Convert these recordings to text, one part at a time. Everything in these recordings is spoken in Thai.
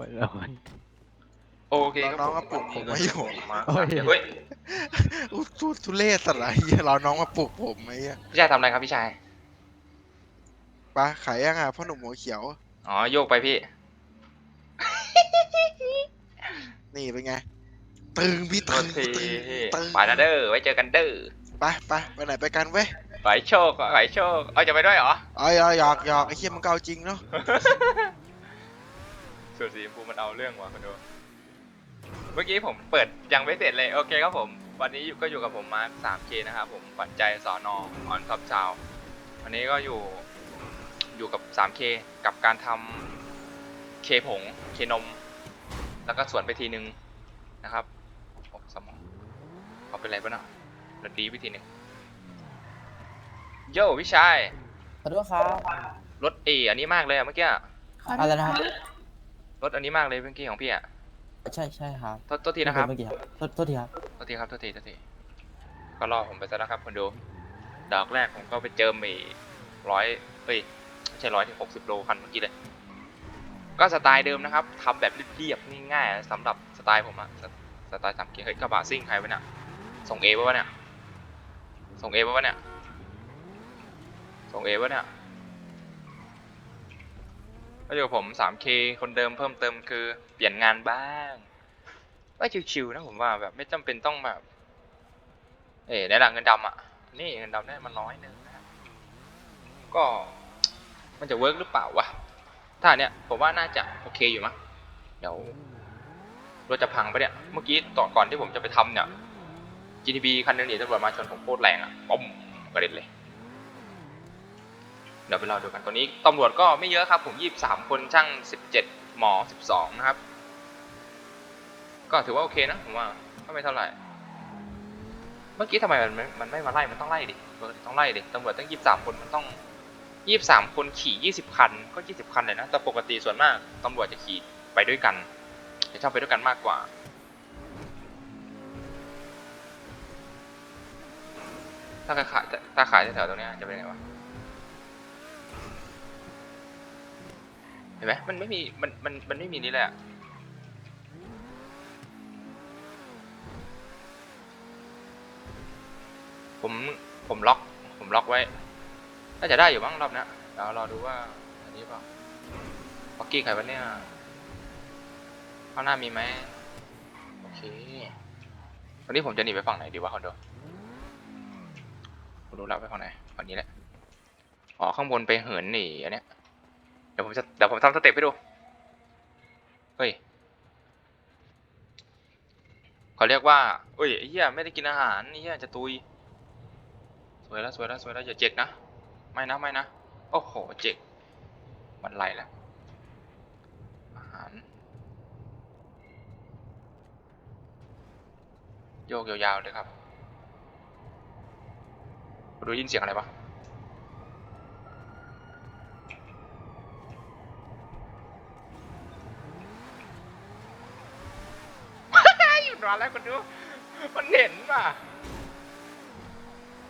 หัวร้อนโอเคครับน้องๆก็ปลุกผมไม่อยู่มาโอ้ย เฮ้ยอู้ทุทุเรศสัตว์ไรเหี้ยรอน้องมาปลุกผมไอ้เหี้ยพี่ชายทำอะไรครับพี่ชาย ไปะขายยังอะพ่อหนุ่มหัวเขียว อ๋อโยกไปพี่ นี่เป็นไง ตึงพี่โทตึษงทีตึงพี่ตึงไปนะเด้อไว้เจอกันเด้อไปไปไปไหนไปกันเว้ยไปโชคไปโชค เอาจะไปด้วยเหรอ เอ้ยเอาหยอกหยอกไอ้เหี้ยมันเก่าจริงเนาะ ส่วนสีชมพูมันเอาเรื่องว่ะคุณดูเมื่อกี้ผมเปิดยังไม่เสร็จเลยโอเคครับผม วันนี้อยู่ก็อยู่กับผมมาร์ค 3K นะครับผมขวัญใจสอนอออนท็อปชาววันนี้ก็อยู่อยู่กับ 3K กับการทำเคผงเคนม แล้วก็สวนไปทีนึงนะครับโอ้สมองเขาเป็นไรบ้างนะรถดีไปทีหนึ่งโย่พี่ชายขอโทษครับรถเออันนี้มากเลยอะเมื่อกี้ อะอะไรนะครับ รถอันนี้มากเลยเมื่อกี้ของพี่อะใช่ใช่ครับโทษโทษทีนะครับเมื่อกี้ครับโทษโทษทีครับโทษทีครับโทษทีโทษทีก็รอผมไปซะแล้วครับคนดูดอกแรกผมก็ไปเจอมีร้อยเอ้ยไม่ใช่ร้อยที่หกสิบโลคันเมื่อกี้เลย ก็สไตล์เดิมนะครับทำแบบเรียบๆง่ายๆสำหรับสไตล์ผมอะสสไตล์สามเกียร์เฮ้ยกระบะซิ่งใครวะเนี่ยส่งเอวะเนี่ยส่งเอวะเนี่ยส่งเอวะเนี่ย ก็อยู่กับผม 3K คนเดิมเพิ่มเติมคือเปลี่ยนงานบ้างก็ชิวๆนะผมว่าแบบไม่จำเป็นต้องแบบ เอ๋ในหลังเงินดำอะ นี่เงินดำเนี่มันน้อยนึงนะก็มันจะเวิร์กหรือเปล่าวะ ถ้าเนี้ยผมว่าน่าจะโอเคอยู่มั้งเดี๋ยวรถจะพังไปะเนี่ย เมื่อกี้ต่อก่อนที่ผมจะไปทำเนี่ย GTB คันนึงหนีตำรวจมาชนผมโคตรแรงอะป๊มกระเด็นเลย เดี๋ยวไปรอดูกันตัวนี้ตำรวจก็ไม่เยอะครับผมยี่สามคนช่างสิบเจ็ดหมอสิบสองนะครับ ก็ถือว่าโอเคนะผมว่าก็ไม่เท่าไหร่ เมื่อกี้ทำไมมันไม่มันไม่มาไล่มันต้องไล่ดิต้องไล่ดิตำรวจตั้งยี่สามคนมันต้องยี่สามคนขี่ยี่สิบคัน ก็ยี่สิบคันเลยนะ แต่ปกติส่วนมากตำรวจจะขี่ไปด้วยกันจะชอบไปด้วยกันมากกว่าถ้าขายถ้าขายแถวๆตรงเนี้ยจะเป็นไงวะ ห็นไหมมันไม่มีมันมันมันไม่มีนี่แหละผมผมล็อกผมล็อกไว้น่าจะได้อยู่มั้งรอบนี้เดี๋ยวรอดูว่าอันนี้เปล่าปักกี้ใครวะเนี่ยข้างหน้ามีไหมโอเควันนี้ผมจะหนีไปฝั่งไหนดีวะคอนโดผมรู้แล้วไปฝั่งไหนฝั่งนี้แหละอ๋อข้างบนไปเหินหนีอันเนี้ย ดี๋ยวผมจะเดี๋ยวผมทำสเต็ปให้ดู เฮ้ยเขาเรียกว่าเอ้ยไอ้เหี้ยไม่ได้กินอาหารไอ้เหี้ยจะตุย สวยแล้วสวยแล้วสวยแล้วอย่าเจ็กนะ ไม่นะไม่นะ โอ้โหเจ็กมันไรแล้วอาหารโยกยาวๆเลยครับดูยินเสียงอะไรปะ อยู่นานแล้วคนดู มันเห็นป่ะ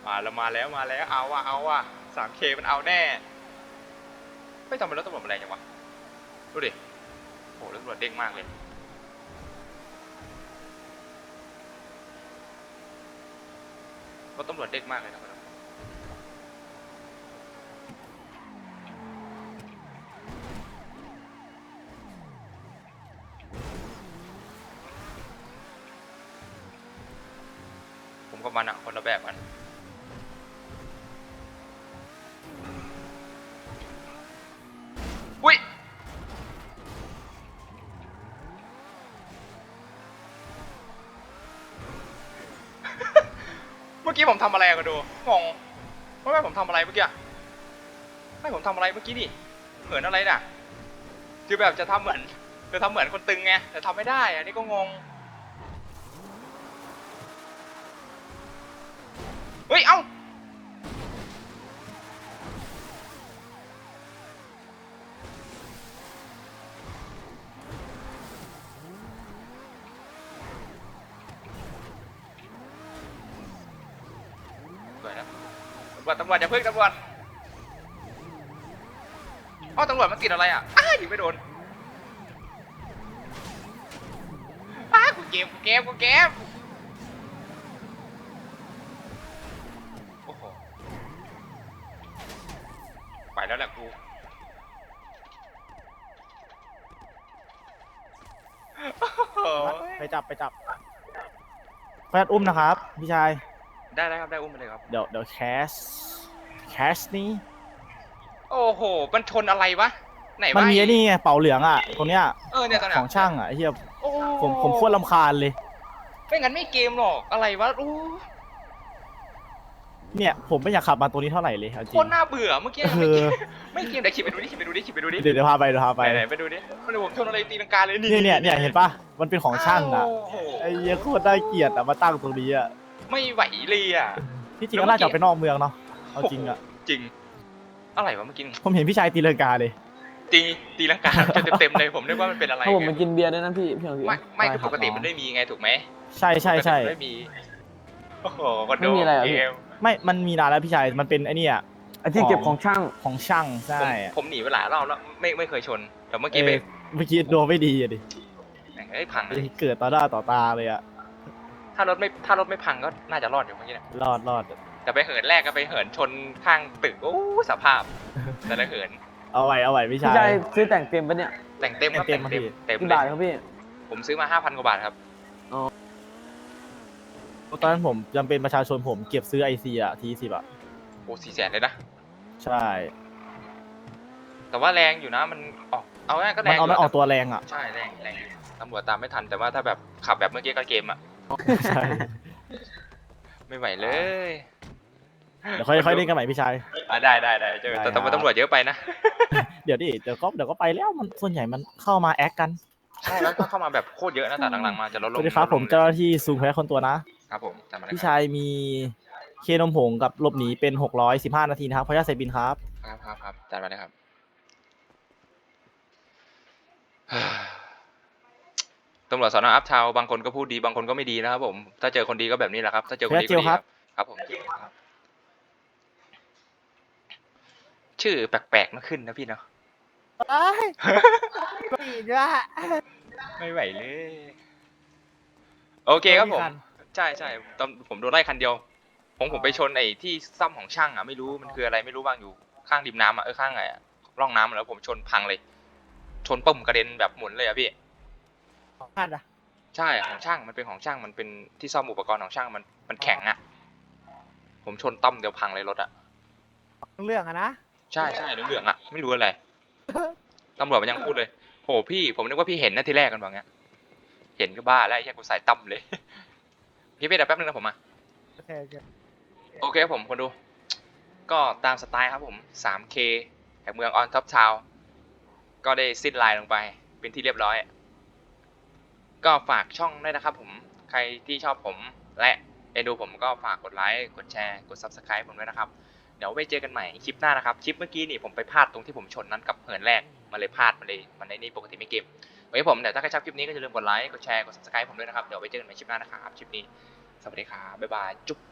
มาแล้วมาแล้วมาแล้วเอาว่ะเอาว่ะสามเคมันเอาแน่ไม่ทำไมรถตำรวจมันแรงจังวะดูดิโหรถตำรวจเด้งมากเลยรถตำรวจเด้งมากเลยนะ กับมันอะคนละแบบกันอุ้ยเมื่อกี้ผมทำอะไรกันดูงงว่าแม่ผมทำอะไรเมื่อกี้ไม่ผมทำอะไรเมื่อกี้ดิเหมือนอะไรน่ะคือแบบจะทำเหมือนจะทำเหมือนคนตึงไงแต่ทำไม่ได้อันนี้ก็งงำรวจตำรวจอย่าเพิ่งตำรวจเอ้าตำรวจมันติดอะไรอะอ้ายิงไม่โดนเก็บกูเก็บกูเก็บโอ้โหไปแล้วแหละกูไปจับไปจับแฟดอุ้มนะครับพี่ชาย ได้ได้ครับได้อุ้มมาเลยครับ เดี๋ยวเดี๋ยวแคชแคชนี้ โอ้โห มันชนอะไรวะ ไหนวะมันมีไอ้นี่ไงเป่าเหลืองอะตรงเนี้ยเออเนี่ยตอนของช่างอะไอ้เฮียโอ้ผมผมโคตรลำคาญเลย ไม่งั้นไม่เกมหรอก อะไรวะโอ้เนี่ยผมไม่อยากขับมาตัวนี้เท่าไหร่เลยเอาจโคริงตรน่าเบื่อเมื่อกี้เออไม่เกมเดี๋ยวขี่ไปดูดิขี่ไปดูดิขี่ไปดูดิเดี๋ยวเดี๋ยวพาไปเดี๋ยวพาไปไปไหนไปดูดิมันผมชนอะไรตีลังกาเลยนี่เนี่ยเนี่ยเนี่ยเห็นปะมันเป็นของช่างอะโโห ไอ้เหี้ยโคตรได้เกียรติอะมาตั้งตรงนี้อะ ไม่ไหวเลยอะ ที่จริงก็น่าจะเอาไปนอกเมืองเนาะเอาจริงอะจริง อะไรวะเมื่อกี้ผมเห็นพี่ชายตีลังกาเลย ตีตีลังกาจนเต็มๆเลยผมนึกว่ามันเป็นอะไร ถ้าผมมากินเบียร์ด้วยนะพี่พี่ของพี่ไม่ไม่ได้คือครับปกติน้องมันไม่มีไงถูกไหมใช่ใช่ใช่ปกติมันไม่มีโอ้โหคอนโดไม่มีอะไรเหรอพี่เกมไม่มันมีนานแล้วพี่ชายมันเป็นไอ้เนี่ยไอ้ที่เก็บของช่างของช่างผมใช่อะผมหนีไปหลายรอบแล้วไม่ไม่เคยชนแต่เมื่อเอกี้ไปอเมื่อกี้โดนไม่ดีอะดิเอ้ยพังเลยเกิดต่อหน้าต่อตาเลยอะ ถ้ารถไม่ถ้ารถไม่พังก็น่าจะรอดอยู่เมื่อกี้เนี่ยรอดรอดแต่ไปเหินแรกก็ไปเหินชนข้างตึกโอ้สภาพ แต่ละเหินเอาไว้เอาไว้พี่พี่ชายชายซื้อแต่งเต็มปะเนี่ยแต่งเต็มครับแต่แต่งงเต็เต็มมมาพี่เต็มเลยกี่บาทครับพี่ ผมซื้อมาห้าพันกว่าบาทครับ ตอนนั้นผมยังเป็นประชาชนผมเก็บซื้อไอซีอะทีสิบอะโอ้สี่แสนเลยนะ ใช่ แต่ว่าแรงอยู่นะมันออกเอาง่ายก็แรมันงเอายู่มันออกตัวแรงอะใช่แรงแรงอยู่ตำรวจตามไม่ทันแต่ว่าถ้าแบบขับแบบเมื่อกี้ก็เกมอะ ใช่ไม่ไหวเลยเดี๋ยวค่อยค่อยเล่นกันใหม่พี่ชาย อะได้ได้ได้เจอแต่ได้ครับตำรวจเยอะไปนะ เดี๋ยวดิเดี๋ยวก็เดี๋ยวก็ไปแล้วมันส่วนใหญ่มันเข้ามาแอคกันใช่แล้วก็เข้ามาแบบโคตรเยอะนะแต่หลังๆมาจะลดลสงวัสดีครับลดลงผมเจ้าหน้าที่ซูมแพ้คนตัวนะครับผมจำมาได้พี่ครับชายมีเคนมผงกับหลบหนีเป็นหกร้อยสิบห้านาทีนะครับขออนุญาตใส่บินครับ ครับครับครับจำมาได้ครับ ตำรวจสอนออัพทาวน์บางคนก็พูดดีบางคนก็ไม่ดีนะครับผมถ้าเจอคนดีก็แบบนี้แหละครับ ถ้าเจอคนดีก็ดีครับครับผมเจลครับชื่อแปลกๆนะขึ้นนะพี่เนาะไม่ไหวเลย โอเคครับผม ใช่ใช่ตอนผมโดนไล่คันเดียว ผมผมไปชนไอ้ที่ซ่อมของช่างอะไม่รู้มันคืออะไรไม่รู้วางอยู่ข้างริมน้ำอะเออข้างไงอะร่องน้ำอะแล้วผมชนพังเลย ชนปุ่มกระเด็นแบบหมุนเลยอะพี่ พันอะใช่ของช่างมันเป็นของช่างมันเป็นที่ซ่อมอุปกรณ์ของช่างมันมันแข็งอะ ผมชนต้อมเดียวพังเลยรถอะเรื่องอะนะ ใช่ใช่เหลืองๆอะไม่รู้อะไรตำรวจมันยังพูดเลยโหพี่ผมนึกว่าพี่เห็นนะทีแรกกันบอกเงี้ยเห็นก็บ้าแล้วไอ้แค่กูใส่ตั้มเลย พี่เป้เดี๋ยวแป๊บนึงนะผมมาโอเคโอเคโอเคครับผมคนดู ก็ตามสไตล์ครับผม 3K แห่งเมืองออนท็อปทาวก็ได้สิ้นไลน์ลงไป เป็นที่เรียบร้อย ก็ฝากช่องด้วยนะครับผม ใครที่ชอบผมและไปดูผมก็ฝากกดไลค์ กดแชร์ กด Subscribe ผมด้วยนะครับ เดี๋ยวไปเจอกันใหม่คลิปหน้านะครับ คลิปเมื่อกี้นี่ผมไปพลาดตรงที่ผมชนนั้นกับเหินแรกมาเลยพลาดมาเลย มันในนี้ปกติไม่เกมโอเคผมเดี๋ยวถ้าใครชอบคลิปนี้ก็อย่าลืมกดไลค์ กดแชร์ กด Subscribe ผมด้วยนะครับ เดี๋ยวไปเจอกันใหม่คลิปหน้านะครับ คลิปนี้ สวัสดีครับ บ๊ายบาย จุ๊บ